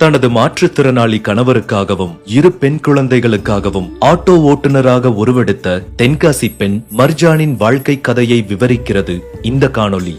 தனது மாற்றுத்திறனாளி கணவருக்காகவும் இரு பெண் குழந்தைகளுக்காகவும் ஆட்டோ ஓட்டுநராக உருவெடுத்த தென்காசி பெண் மர்ஜானின் வாழ்க்கை கதையை விவரிக்கிறது இந்த காணொளி.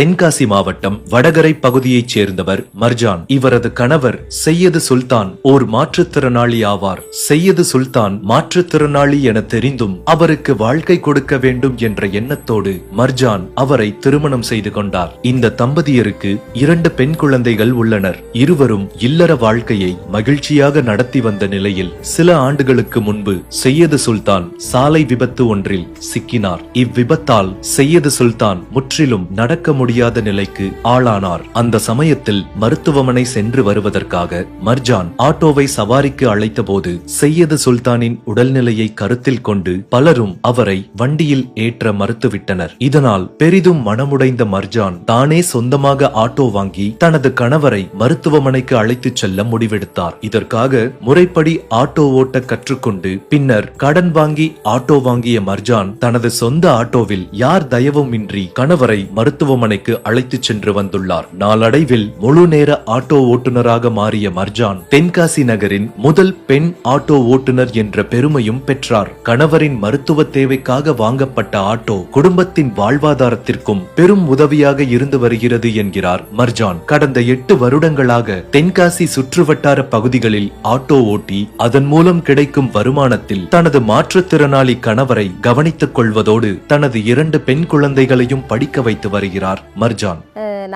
தென்காசி மாவட்டம் வடகரை பகுதியைச் சேர்ந்தவர் மர்ஜான். இவரது கணவர் செய்யது சுல்தான் ஓர் மாற்றுத்திறனாளி ஆவார். செய்யது சுல்தான் மாற்றுத்திறனாளி என தெரிந்தும் அவருக்கு வாழ்க்கை கொடுக்க வேண்டும் என்ற எண்ணத்தோடு மர்ஜான் அவரை திருமணம் செய்து கொண்டார். இந்த தம்பதியருக்கு இரண்டு பெண் குழந்தைகள் உள்ளனர். இருவரும் இல்லற வாழ்க்கையை மகிழ்ச்சியாக நடத்தி வந்த நிலையில் சில ஆண்டுகளுக்கு முன்பு செய்யது சுல்தான் சாலை விபத்து ஒன்றில் சிக்கினார். இவ்விபத்தால் செய்யது சுல்தான் முற்றிலும் நடக்க முடியும் முடியாத நிலைக்கு ஆளானார். அந்த சமயத்தில் மருத்துவமனை சென்று வருவதற்காக மர்ஜான் ஆட்டோவை சவாரிக்கு அழைத்தபோது செய்யது சுல்தானின் உடல்நிலையை கருத்தில் கொண்டு பலரும் அவரை வண்டியில் ஏற்ற மறுத்துவிட்டனர். இதனால் பெரிதும் மனமுடைந்த மர்ஜான் தானே சொந்தமாக ஆட்டோ வாங்கி தனது கணவரை மருத்துவமனைக்கு அழைத்துச் செல்ல முடிவெடுத்தார். இதற்காக முறைப்படி ஆட்டோ ஓட்ட கற்றுக்கொண்டு பின்னர் கடன் வாங்கி ஆட்டோ வாங்கிய மர்ஜான் தனது சொந்த ஆட்டோவில் யார் தயவுமின்றி கணவரை மருத்துவமனை மருத்துவமனைக்கு அழைத்துச் சென்று வந்துள்ளார். நாளடைவில் முழு நேர ஆட்டோ ஓட்டுநராக மாறிய மர்ஜான் தென்காசி நகரின் முதல் பெண் ஆட்டோ ஓட்டுநர் என்ற பெருமையும் பெற்றார். கணவரின் மருத்துவ தேவைக்காக வாங்கப்பட்ட ஆட்டோ குடும்பத்தின் வாழ்வாதாரத்திற்கும் பெரும் உதவியாக இருந்து வருகிறது என்கிறார் மர்ஜான். கடந்த எட்டு வருடங்களாக தென்காசி சுற்றுவட்டார பகுதிகளில் ஆட்டோ ஓட்டி அதன் மூலம் கிடைக்கும் வருமானத்தில் தனது மாற்றுத்திறனாளி கணவரை கவனித்துக் கொள்வதோடு தனது இரண்டு பெண் குழந்தைகளையும் படிக்க வைத்து வருகிறார். மர்ஜான்.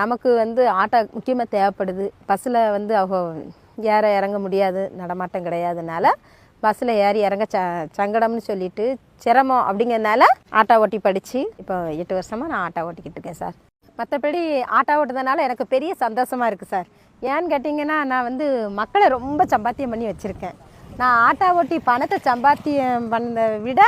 நமக்கு வந்து ஆட்டோ முக்கியமாக தேவைப்படுது. பஸ்ஸில் வந்து அவங்க ஏற இறங்க முடியாது நடமாட்டம் கிடையாதுனால பஸ்ஸில் ஏறி இறங்க ச சங்கடம்னு சொல்லிட்டு சிரமம் அப்படிங்கிறதுனால ஆட்டோ ஓட்டி படித்து இப்போ எட்டு வருஷமாக நான் ஆட்டோ ஓட்டிக்கிட்டு இருக்கேன் சார். மற்றபடி ஆட்டோ ஓட்டுறதுனால எனக்கு பெரிய சந்தோஷமாக இருக்குது சார். ஏன்னு கேட்டிங்கன்னா நான் வந்து மக்களை ரொம்ப சம்பாத்தியம் பண்ணி வச்சுருக்கேன். நான் ஆட்டோ ஓட்டி பணத்தை சம்பாத்தியம் பண்ணதை விட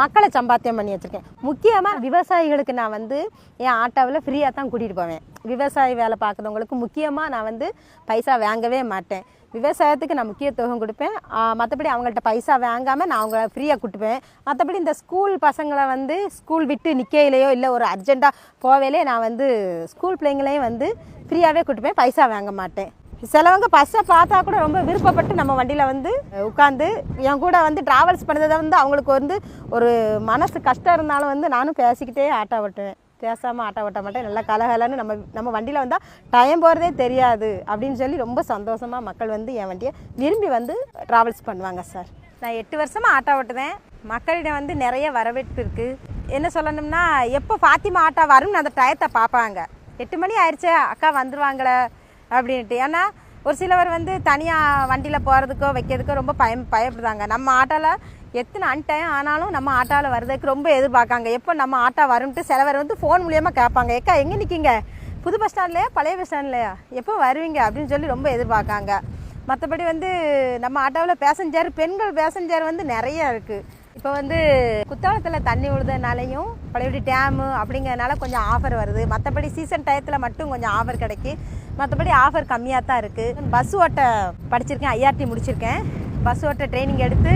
மக்களை சம்பாத்தியம் பண்ணி வச்சுருக்கேன். முக்கியமாக விவசாயிகளுக்கு நான் வந்து என் ஆட்டோவில் ஃப்ரீயாக தான் கூட்டிகிட்டு போவேன். விவசாய வேலை பார்க்குறவங்களுக்கு முக்கியமாக நான் வந்து பைசா வாங்கவே மாட்டேன். விவசாயத்துக்கு நான் முக்கியத்துவம் கொடுப்பேன். மற்றபடி அவங்கள்ட்ட பைசா வாங்காமல் நான் அவங்கள ஃப்ரீயாக கூட்டுப்பேன். மற்றபடி இந்த ஸ்கூல் பசங்களை வந்து ஸ்கூல் விட்டு நிற்கையிலையோ இல்லை ஒரு அர்ஜெண்ட்டாக போவேலே நான் வந்து ஸ்கூல் பிள்ளைங்களையும் வந்து ஃப்ரீயாகவே கூட்டுப்பேன். பைசா வாங்க மாட்டேன். சிலவங்க பஸ்ஸை பார்த்தா கூட ரொம்ப விருப்பப்பட்டு நம்ம வண்டியில் வந்து உட்காந்து என் கூட வந்து ட்ராவல்ஸ் பண்ணதை வந்து அவங்களுக்கு வந்து ஒரு மனசு கஷ்டம் இருந்தாலும் வந்து நானும் பேசிக்கிட்டே ஆட்டோ ஓட்டுவேன் பேசாமல் ஆட்டோ ஓட்ட மாட்டேன். நல்லா கலகலன்னு நம்ம நம்ம வண்டியில் வந்தால் டைம் போகிறதே தெரியாது அப்படின்னு சொல்லி ரொம்ப சந்தோஷமாக மக்கள் வந்து என் வண்டியை விரும்பி வந்து ட்ராவல்ஸ் பண்ணுவாங்க சார். நான் எட்டு வருஷமாக ஆட்டோ ஓட்டுவேன் மக்களிடம் வந்து நிறைய வரவேற்பு இருக்குது என்ன சொல்லணும்னா எப்போ ஃபாத்திமா ஆட்டோ வரும்னு அந்த டயத்தை பார்ப்பாங்க. எட்டு மணி ஆயிடுச்சு அக்கா வந்துடுவாங்களே அப்படின்ட்டு ஏன்னா ஒரு சிலவர் வந்து தனியாக வண்டியில் போகிறதுக்கோ வைக்கிறதுக்கோ ரொம்ப பயம் பயப்படுறாங்க. நம்ம ஆட்டோவில் எத்தனை அன்டைம் ஆனாலும் நம்ம ஆட்டோவில் வர்றதுக்கு ரொம்ப எதிர்பார்க்காங்க. எப்போ நம்ம ஆட்டோ வரும்ட்டு சிலவர் வந்து ஃபோன் மூலியமாக கேட்பாங்க. ஏக்கா எங்கே நிற்கிங்க புது பஸ் ஸ்டாண்ட்லையா பழைய பஸ் ஸ்டாண்ட்லையா எப்போ வருவீங்க? அப்படின்னு சொல்லி ரொம்ப எதிர்பார்க்காங்க. மற்றபடி வந்து நம்ம ஆட்டோவில் பேசஞ்சர் பெண்கள் பேசஞ்சர் வந்து நிறைய இருக்குது இப்போ வந்து குத்தாலத்தில் தண்ணி விழுதுனாலையும் பழையபடி டேமு அப்படிங்கிறதுனால கொஞ்சம் ஆஃபர் வருது. மற்றபடி சீசன் டயத்தில் மட்டும் கொஞ்சம் ஆஃபர் கிடைக்கும் மற்றபடி ஆஃபர் கம்மியாக தான் இருக்குது பஸ் ஓட்ட படிச்சிருக்கேன் ஐஆர்டி முடிச்சிருக்கேன். பஸ் ஓட்ட ட்ரைனிங் எடுத்து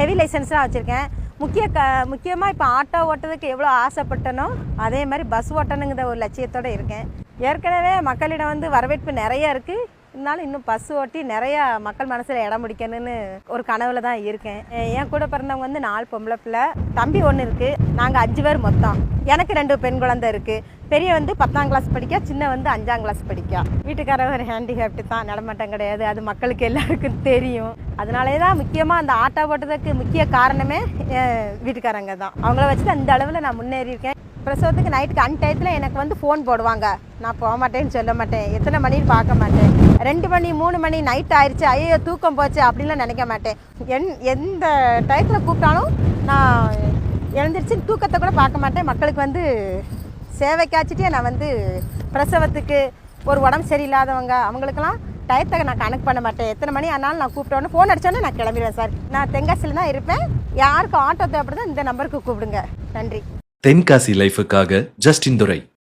ஹெவி லைசன்ஸ்லாம் வச்சுருக்கேன். முக்கிய க முக்கியமாக இப்போ ஆட்டோ ஓட்டுறதுக்கு எவ்வளோ ஆசைப்பட்டனோ அதே மாதிரி பஸ் ஓட்டணுங்கிற ஒரு லட்சியத்தோடு இருக்கேன். ஏற்கனவே மக்களிடம் வந்து வரவேற்பு நிறைய இருக்குது இருந்தாலும் இன்னும் பஸ் ஓட்டி நிறையா மக்கள் மனசில் இடம் பிடிக்கணும்னு ஒரு கனவுல தான் இருக்கேன். என் கூட பிறந்தவங்க வந்து நாலு பொம்பளை பிள்ளை. தம்பி ஒன்று இருக்குது நாங்கள் அஞ்சு பேர் மொத்தம். எனக்கு ரெண்டு பெண் குழந்தை இருக்குது பெரிய வந்து பத்தாம் கிளாஸ் படிக்கா சின்ன வந்து அஞ்சாம் கிளாஸ் படிக்கா. வீட்டுக்காரர் ஒரு ஹேண்டிகேப்டு தான். நடமாட்டம் கிடையாது. அது மக்களுக்கு எல்லாருக்கும் தெரியும். அதனாலே தான் முக்கியமாக அந்த ஆட்டோ ஓட்டுறதுக்கு முக்கிய காரணமே என் வீட்டுக்காரங்க தான். அவங்கள வச்சு அந்த அளவில் நான் முன்னேறி இருக்கேன். பிரசவத்துக்கு நைட்டுக்கு அன் டயத்தில் எனக்கு வந்து ஃபோன் போடுவாங்க. நான் போக மாட்டேன்னு சொல்ல மாட்டேன். எத்தனை மணின்னு பார்க்க மாட்டேன். ரெண்டு மணி மூணு மணி நைட் ஆயிடுச்சு ஐயோ தூக்கம் போச்சு அப்படின்லாம் நினைக்க மாட்டேன். என் எந்த டயத்தில் கூப்பிட்டாலும் நான் எழுந்திரிச்சு தூக்கத்தை கூட பார்க்க மாட்டேன். மக்களுக்கு வந்து சேவைக்காச்சிட்டே நான் வந்து பிரசவத்துக்கு ஒரு உடம்பு சரியில்லாதவங்க அவங்களுக்கெல்லாம் டயத்தை நான் கணக்கு பண்ண மாட்டேன். எத்தனை மணி ஆனாலும் நான் கூப்பிட்டோன்னு ஃபோன் அடித்தோன்னே நான் கிளம்பிடுவேன் சார். நான் தென்காசியில் தான் இருப்பேன். யாருக்கும் ஆட்டோ தேவைப்படுதோ இந்த நம்பருக்கு கூப்பிடுங்க. நன்றி. தென்காசி லைஃபுக்காக ஜஸ்டின் துரை.